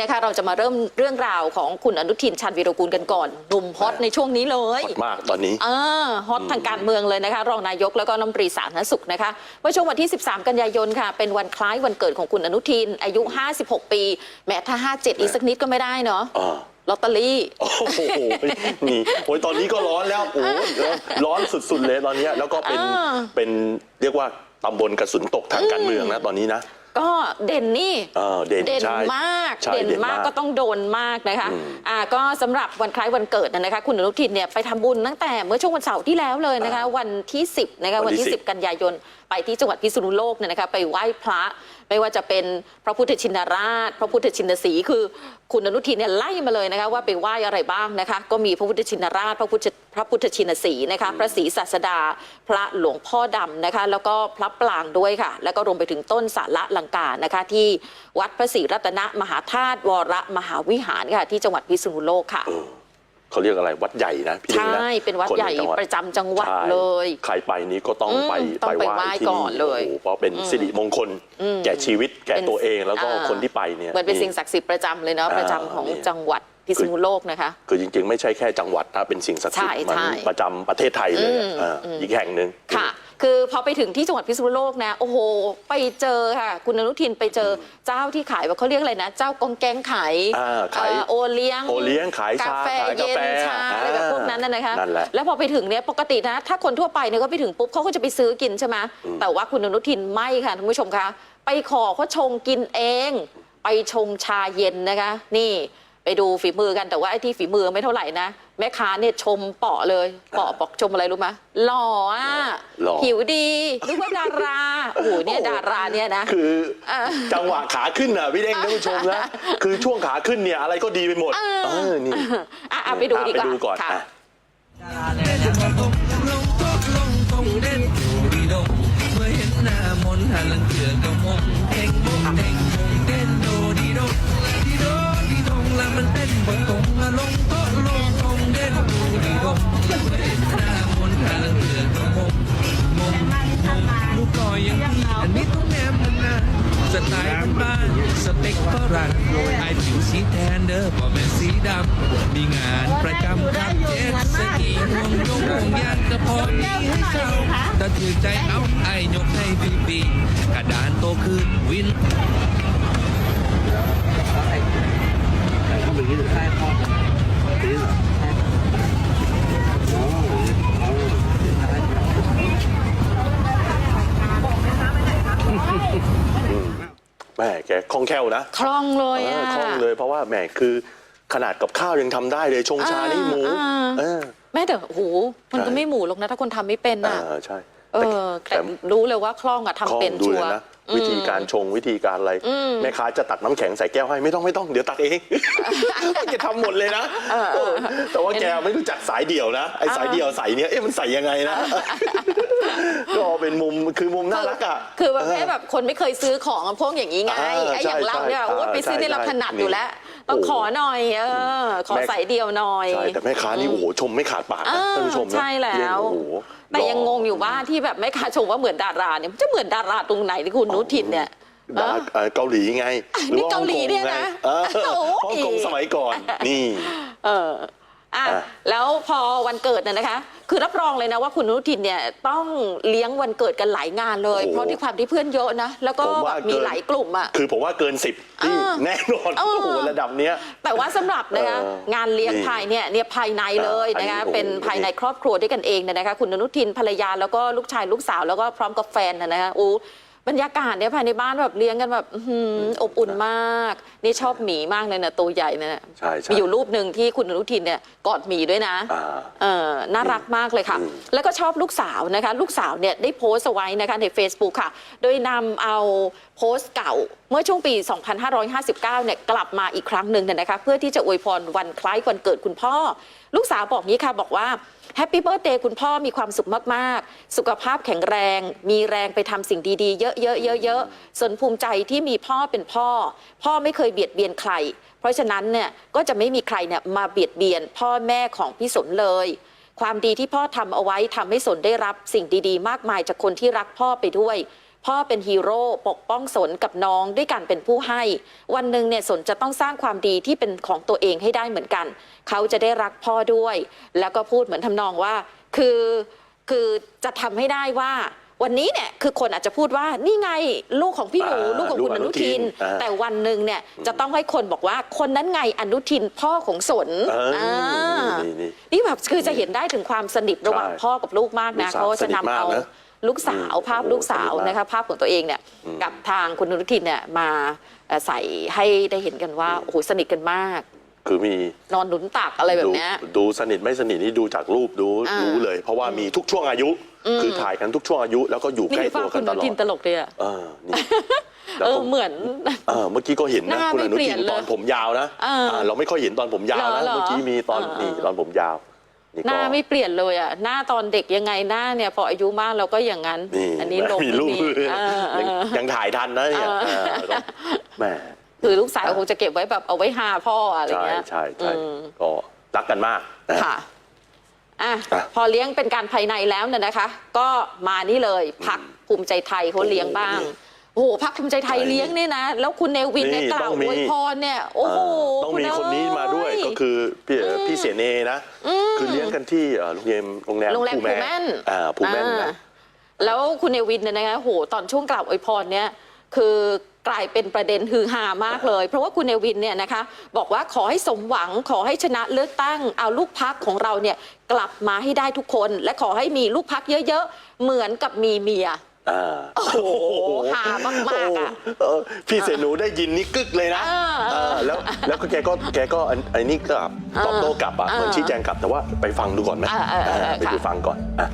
นะคะ เราจะมาเริ่มเรื่องราวของคุณอนุทินชาญวีรกูลกันก่อนหนุ่มฮอตในช่วงนี้เลยฮอตมากตอนนี้เออฮอตทางการเมืองเลยนะคะ รองนายกแล้วก็น้ำตรีสาธารณสุขนะคะเมื่อช่วงวันที่ 13 กันยายนค่ะ เป็นวันคล้ายวันเกิดของคุณอนุทิน อายุ 56 ปีแม้ถ้า 57 อีกสักนิดก็ไม่ได้เนาะอ่าลอตเตอรี่ โอ้โห นี่โอ้ยตอนนี้ก็ร้อนแล้ว โอ้ยร้อนสุดๆเลยตอนเนี้ยแล้วก็เป็นอ่าเป็นเรียกว่าตำบลกระสุนตกทางการเมืองนะตอนนี้นะก็เด่นนี่เออเด่นใช่มากใช่เด่นเด่นมากมากก็ต้องโดนมากนะคะอืมอ่าก็สำหรับวันคล้ายวันเกิดนะนะคะ คุณอนุทินเนี่ยไปทำบุญตั้งแต่เมื่อช่วงวันเสาร์ที่แล้วเลยนะคะวันที่ 10นะคะวัวันนที่ที่ 10 10 กันยายนไปที่จังหวัดพิษณุโลกเนี่ยนะคะไปไหว้พระไม่ว่าจะเป็นพระพุทธชินราช พระพุทธชินสีห์คือคุณอนุทินเนี่ยไล่มาเลยนะคะว่าไปไหว้อะไรบ้างนะคะ ก็มีพระพุทธชินราช พระพุทธพระพุทธชินสีห์นะคะ พระศรีศาสดา พระหลวงพ่อดำนะคะ แล้วก็พระปรางด้วยค่ะ แล้วก็รวมไปถึงต้นสาระลังกานะคะ ที่วัดพระศรีรัตนมหาธาตุวรมหาวิหารค่ะที่จังหวัดพิษณุโลกค่ะเออเขาเรียกอะไรวัดใหญ่นะพี่เล็กนะใช่ เป็นวัดคใหญ่จังวัดประจำจังหวัดใช่เลย ใครไปนี้ก็ต้องอืมไปต้องไปไหว้ที่ก่อนเลยโโหเพราะเป็นสิริมงคล แก่ชีวิตแก่ตัวเองแล้วก็อ่าคนที่ไปเนี่ยเหมือนเป็นสิ่งศักดิ์สิทธิ์ประจำเลยเนาะอ่าประจำของนี่จังหวัดพิษณุโลกนะคะ คือจริงๆ ไม่ใช่แค่จังหวัดนะเป็นสิ่งศักดิ์สิทใช่ธิ์มันใช่ประจำประเทศไทยเลยอะอ่าอีกแห่งหนึ่งค่ะ คือพอไปถึงที่จังหวัดพิษณุโลกนะ โอ้โห ไปเจอค่ะ คุณอนุทินไปเจอเจ้าที่ขายว่าเขาเรียกอะไรนะ เจ้ากองแกงขายอ่าขาย เอ่อโอเลี้ยง โอเลี้ยงขายชากาแฟขายกาเย็นแฟชาอะไรแบบพวกนั้นน่ะนะคะ นั่นแหละ แล้วพอไปถึงเนี่ยปกตินะ ถ้าคนทั่วไปเนี่ยก็ไปถึงปุ๊บเขาก็จะไปซื้อกินใช่ไหมแต่ว่าคุณอนุทินไม่ค่ะท่านผู้ชมคะ ไปขอเขาชงกินเอง ไปชงชาเย็นนะคะ นี่ ไปดูฝีมือกันแต่ว่าไอ้ที่ฝีมือไม่เท่าไหร่นะ แม่ค้าเนี่ยชมเปาะเลยเปาะบอกชมอะไรรู้ไหมหล่ออะหล่อ ผิวดีนึกว่าดาราโอ้โหเนี่ยดาราเนี่ยนะ คือเออจังหวะขาขึ้นอะพี่เด้งท่านผู้ชมนะ คือช่วงขาขึ้นเนี่ยอะไรก็ดีไปหมด เออนี่ อะอะไปดูดีกว่าไปดูก่อนค่ะ อะ ลงโต๊ะลงตรงเด่นอยู่ดีดงเมื่อเห็นหน้ามนต์หันหลังเกือก มันเต้นบนตรงอะลงโต๊ะลงตรงเด่นอยู่ดีดงเมื่อเห็นหน้ามนต์หันหลังเกือกก็มงมงมงลูกลอยย่างนี้อันนี้ต้องแนมนานสไตล์บ้านสเต็กฝรั่งไอผิวสีแทนเด้อบ่แม่นสีดำมีงานประจำครับเจ็ดสกีห่วงยงห่วงยานกระพอมีให้เช่าถ้าถือใจเอาไอยกให้ฟรีๆกระดานโตขึ้นวิน แหม่แก คล่องแคล่วนะคล่องเลยเอออะคล่องเลยเพราะว่าแหมคือขนาดกับข้าวยังทำได้เลยชงชานี่หมูอ่าเออแม่แต่โอ้โหมันก็ใช่ไม่หมูหรอกนะถ้าคนทำไม่เป็นอ่าอะใช่เอแต่อแต่แต่รู้เลยว่าคล่องอะคล่ทำองเป็นดูชัเลวยร์นะวิธีการชงวิธีการอะไร แม่ค้าจะตักน้ำแข็งใส่แก้วให้ไม่ต้องไม่ต้องเดี๋ยวตักเองแกทำหมดเลยนะเออแต่ว่าแกไม่รู้จักสายเดี่ยวนะไอ้สายเดี่ยวใส่เนี้ยเอ๊ะมันใส่ยังไงนะ ก็เป็นมุมคือมุมน่ารักอะ คือประเภทแบบคนไม่เคยซื้อของพวกอย่างนี้ไงอ่าไอ้อย่างใช่เราเนี่ยใช่โอ้ยไปซื้อใช่เนี่ยเราใช่ถนัดนี่อยู่แล้วต้องโอ้ขอหน่อยเออขอแม่ใส่เดียวหน่อยใช่แต่แม่ค้านี่โอ้โหชมไม่ขาดปากนะอ่าท่านผู้ชมนะใช่แล้วโอ้โหแต่ยังงงอยู่ว่าที่แบบไม่ค้าชมว่าเหมือนดาราเนี่ยมันจะเหมือนดาราตรงไหนที่คุณอนุทินเนี่ยดาเอ่อเกาหลีไงนี่เกาหลีเนี่ยนะเออโอ้ยฮ่องกงสมัยก่อนนี่ เอออะอะ แล้วพอวันเกิดเนี่ยนะคะ คือรับรองเลยนะว่าคุณอนุทินเนี่ยต้องเลี้ยงวันเกิดกันหลายงานเลยเพราะที่ความที่เพื่อนเยอะนะ แล้วก็ผมแบว่าบมีเกินหลายกลุ่มอะคือผมว่าเกินสิบที่อ่าแน่นอนเออ โอ้โหระดับเนี้ย แต่ว่าสำหรับนะคะเอองานเลี้ยงนี่ภายเนี่ยเนี่ยภายในเลยนะคะอ่าอันนี้เป็นโอ้โหภายในครอบครัวด้วยกันเองเนี่ยนะคะ คุณอนุทินภรรยาแล้วก็ลูกชายลูกสาวแล้วก็พร้อมกับแฟนนะนะคะอู้ บรรยากาศเนี่ยภายในบ้านแบบเลี้ยงกันแบบอื้อหืออบอุ่นมาก นี่ชอบหมีมากเลยนะตัวใหญ่เนยนะใช่ใช่ มีอยู่รูปหนึ่งที่คุณอนุทินเนี่ยกอดหมีด้วยนะ อ่า เออน่ารักมากเลยค่ะ อืมแล้วก็ชอบลูกสาวนะคะ ลูกสาวเนี่ยได้โพสต์เอาไว้นะคะใน Facebook ค่ะ โดยนำเอาโพสต์เก่าเมื่อช่วงปี 2559 เนี่ยกลับมาอีกครั้งหนึ่งเนี่ยนะคะ เพื่อที่จะอวยพรวันคล้ายวันเกิดคุณพ่อ ลูกสาวบอกนี้ค่ะบอกว่าแฮปปี้เบิร์ a เดย์คุณพ่อมีความสุขมาก ๆ สุขภาพแข็งแรง มีแรงไปทำสิ่งดี ๆ เยอะเยอะๆส่วนภูมิใจที่มีพ่อเป็นพ่อ พ่อไม่เคยเบียดเบียนใคร เพราะฉะนั้นเนี่ยก็จะไม่มีใครเนี่ยมาเบียดเบียนพ่อแม่ของพี่สนเลย ความดีที่พ่อทำเอาไว้ทำให้สนได้รับสิ่งดีๆ มากมายจากคนที่รักพ่อไปด้วยพพ่อเป็นฮีโร่ปกป้องสนกับน้องด้วยการเป็นผู้ให้ วันหนึ่งเนี่ยสนจะต้องสร้างความดีที่เป็นของตัวเองให้ได้เหมือนกัน เขาจะได้รักพ่อด้วย แล้วก็พูดเหมือนทำนองว่า คือคือจะทำให้ได้ว่า วันนี้เนี่ยคือคนอาจจะพูดว่านี่ไงลูกของพี่หนูอ่าลูกของคุณลูกออนุนุทิทินนอ่าแต่วันหนึ่งเนี่ยจะต้องให้คนบอกว่าคนนั้นไงอนุทินพ่อของสนเอออ่านี่นี่นี่แบบคือจะเห็นได้ถึงความสนิทระหว่างใช่พ่อกับลูกมากนะลูกสาวเขาจะนำเอาสนิทมากนะลูกสาวอืมภาพโอ้โหลูกสาวสนิทมาก นะคะภาพของตัวเองเนี่ยกับทางคุณอนุทินเนี่ยมาเอ่อใส่ให้ได้เห็นกันว่าโอ้โหสนิทกันมาก คือมีนอนหนุนตักอะไรแบบดูเนี้ยดูสนิทไม่สนิทนี่ดูจากรูปดูอ่ารู้ รู้เลย เพราะว่ามีทุกช่วงอายุ คือถ่ายกันทุกช่วงอายุ แล้วก็อยู่ใกล้นี่ตัภาวพกัคุนณตอลนุอทิดนตลกเลยอะเออนี่แล้วเออก็เหมือน เออเมื่อกี้ก็เห็นหนะน้าคุณไม่อนุเปลี่ทิยนนเลยตอนผมยาวนะเอออ่าเราไม่ค่อยเห็นตอนผมยาวนะเหรอเมื่อกี้มีตอนเออนี่เออตอนผมยาวนี่หก็ น้าไม่เปลี่ยนเลยอะหน้าตอนเด็กยังไงหน้าเนี่ยพออายุมากเราก็อย่างนั้น นี่อันนี้ลงมีรูปไม่มีเออเอยังอ ยังถ่ายทันนะเนี่ยเออ เออก็แหม คือลูกสาวคงจะเก็บไว้แบบเอาไว้หาพ่ออะไรใช่เงี้ยใช่ใช่อืมก็รักกันมากนะค่ะอะอะ พอเลี้ยงเป็นการภายในแล้วเนี่ยนะคะ ก็มานี่เลยพักภูมิใจไทยเขาเลี้ยงบ้าง โอ้โหพักภูมิใจไทยใช่เลี้ยงเนี่ยนะ แล้วคุณเนวินเนี่ยนี่กล่าต้วองมีอวยพรเนี่ย โอ้โหเต้องมีณคนนี้มาด้วยเอ้ก็คือพี่พี่เสเนนะ คือเลี้ยงกันที่เอ่อโรงแรมโรงแรมโรงแรมภูภูแม่นอ่าภูแม่นอ่านะแล้วคุณเนวินเนี่ยนะคะโห ตอนช่วงกล่าวอวยพรเนี่ย คือ กลายเป็นประเด็นฮือฮามากเลย เพราะว่าคุณเนวินเนี่ยนะคะบอกว่าขอให้สมหวังขอให้ชนะเลือกตั้ง เอาลูกพักของเราเนี่ยกลับมาให้ได้ทุกคน และขอให้มีลูกพักเยอะๆ เหมือนกับมีเมียอ่าโอ้โหหามากๆอะเออพี่เสนูได้ยินนี่กึกเลยนะอ่าเออแล้วแล้วก็แกก็แกก็อันอันนี้กลับตอบโต้กลับอะอ่าเหมือนชี้แจงกลับแต่ว่าไปฟังดูก่อนไหมอ่าอ่าอ่าอ่าไปดูค่ะฟังก่อนอะ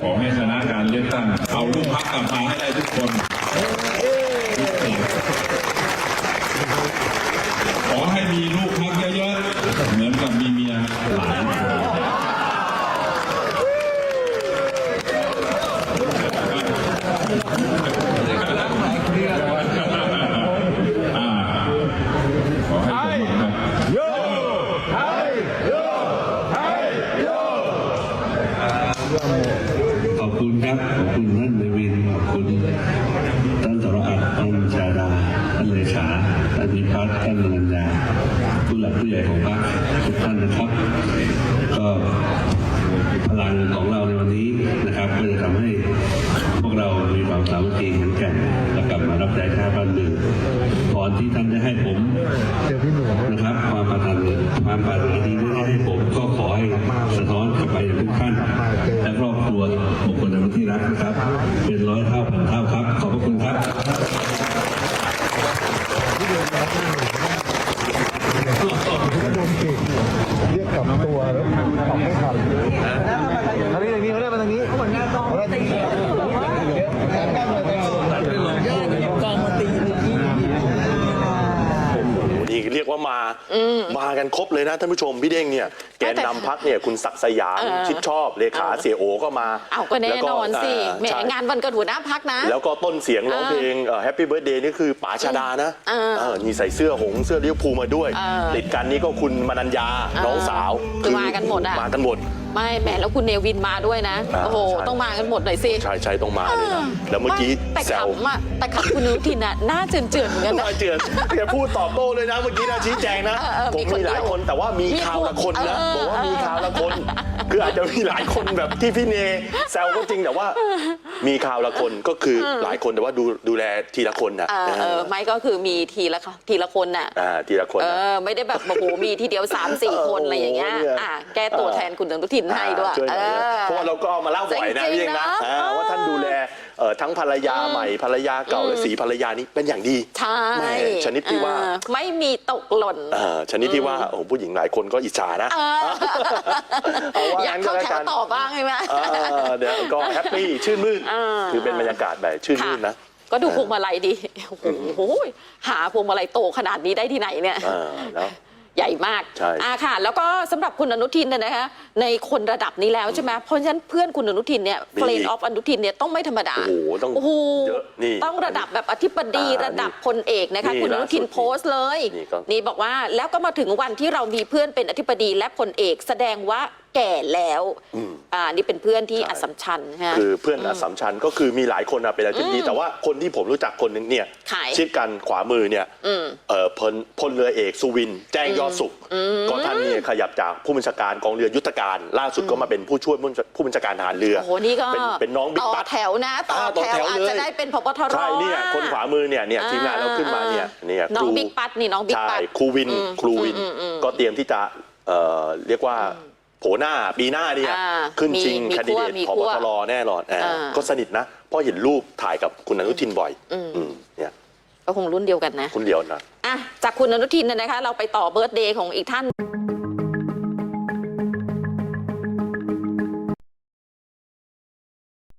ขอให้ชนะการเลือกตั้ง เอาลูกพักกลับมาให้ได้ทุกคน ขอให้มีลูกพักเยอะๆ เหมือนกับมีเมียหลายอ่าขอให้สมหวังครับ ขอบคุณครับ ขอบคุณท่านเนวิน ขอบคุณท่านสรอัตท่านชาดา ท่านเลขา ท่านพิพัฒน์ท่านนัญญาผู้หลักผู้ใหญ่ของพรรคทุกท่านนะครับ ก็พลังของเราในวันนี้นะครับก็จะทำให้พวกเรามีความสามัคคีแข็งแกร่งและกลับมารับใช้ชาติบ้านเมืองก่อนที่ท่านจะให้ผมนะครับ ความปรารถนาความปรารถนาดีที่ได้ให้ผมก็ขอให้สะท้อนกลับไปย่างทุกท่านและครอบครัวบุคคลในที่รักนะครับเป็น Mm-mm. มากันครบเลยนะท่านผู้ชมพี่เด้งเนี่ยแกนนำพักเนี่ยคุณศักดิ์สยามเออ ชิดชอบเลขาเสียโอก็มาเอาก็แน่นอนสิแล้วก็แหมใช่งานวันเกิดหัวหน้าพักนะ แล้วก็ต้นเสียงร้องเพลงแฮปปี้เบิร์ดเดย์นี่คือป๋าชาดานะเออเออนี่ใส่เสื้อหงส์เสื้อลิเวอร์พูลมาด้วย เออติดกันนี่ก็คุณมนัญญาน้องสาวคือมากันหมดอะ มากันหมด ไม่แหมแล้วคุณเนวินมาด้วยนะ อ่าโอ้โห ใช่ ต้องมากันหมดหน่อยสิชายชายต้องมาเลยนะแล้วเมื่อกี้แต่แซว ขำอะแต่ขำคุณอนุทินอะหน้าเจือนๆเหมือนกันนะมาเจือนแกพูดตอบโต้เลยนะ เมื่อกี้นะชี้แจงนะ เออเออผมมีคนมีหลายเดียวคนแต่ว่ามีมีข่าวละคนนะเออบอกว่ามีเออข่าวละคน คืออาจจะมีหลายคนแบบที่พี่เนแซวก็จริงแต่ว่า มีข่าวละคนก็คือหลายคนแต่ว่าดูดูแลทีละคนนะเออเออไม่ก็คือมีทีละทีละคนน่ะอ่าทีละคนเอนะอไม่ได้แบบโอ้โหมีทีเดียว3 4คนอะไรอย่างเงี้ยโอ้โหเนี่ยอะแก้ตัวแทนคุณอนุทินให้ด้วยช่วยหน่อยนะเออเพราะว่าเราก็เอามาเล่าบ่อยนะจริงๆพี่เองนะนะอ่าว่าท่านดูแล เอ่อทั้งภรรยาใหม่ภรรยาเก่าและสีภรรยานี้เป็นอย่างดีใช่แม่ชนิดที่ว่า เออไม่มีตกหล่น เอ่อชนิดที่ว่าโอ้โหผู้หญิงหลายคนก็อิจฉานะ เออเอาว่าอยากงั้นก็เข้าแล้วแถกัวนต่อบ้างใช่ไหม เออเดี๋ยวก็แฮปปี้ชื่นมื่นเออคือเป็นบรรยากาศแบบชื่นมื่นนะ ก็ดูพวงมาลัยดีโอ้โหหาพวงมาลัยโตขนาดนี้ได้ที่ไหนเนี่ยเออแล้ว ใหญ่มากใช่ อ่าค่ะ แล้วก็สำหรับคุณอนุทินเนี่ยนะคะในคนระดับนี้แล้วใช่ไหมเพราะฉะนั้นเพื่อนคุณอนุทินเนี่ยมีเฟรนออฟอนุทินเนี่ยต้องไม่ธรรมดา โอ้โหต้องโอ้โหเยอะนี่ต้องระดับแบบอธิบดีอ่าระดับพลเอกนะคะ นี่คุณอนุทินล่าสุดโพสต์เลย นี่ก็ นี่บอกว่าแล้วก็มาถึงวันที่เรามีเพื่อนเป็นอธิบดีและพลเอก แสดงว่าแก่แล้วอ่านี่เป็นเพื่อนที่อัสสัมชัญนะฮะ คือเพื่อนอัสสัมชัญก็คือมีหลายคนอะเป็นอาชีพดี แต่ว่าคนที่ผมรู้จักคนหนึ่งเนี่ยใครชิดกันขวามือเนี่ยอืมเอ่อพลพลเรือเอกสุวิน แจ้งยอดสุขก็ท่านเนี่ยขยับจากผู้บัญชาการกองเรือยุทธการ ล่าสุดก็มาเป็นผู้ช่วยผู้บัญชาการทหารเรือโอ้โหนี่ก็เป็นเป็นน้องบิ๊กต่อบัสแถวนะต่ออ่าต่อแถแถววอาจเลยจะได้เป็นพบตรใช่เนี่ยคนขวามือเนี่ยเนี่ยทีมงานเราขึ้นมาเนี่ยเนี่ยน้องครูบิ๊กปัดนี่น้องบิ๊กใช่ปัดครูวินอืมครูวินอืมอืมก็เตรียมที่จะเอ่อเรียกว่า โผหน้าปีหน้าเนี่ยอ่าขึ้นชิงมีแคนดิเดตมีพขั้บวตรแน่นอนอ่าอ่า ก็สนิทนะเพราะเห็นรูปถ่ายกับคุณอนุทินบ่อยอืมอืมเนี่ยก็คงรุ่นเดียวกันนะ คุณเดียวนะ อะ จากคุณอนุทินเนยนะคะ เราไปต่อเบิร์ตเดย์ของอีกท่าน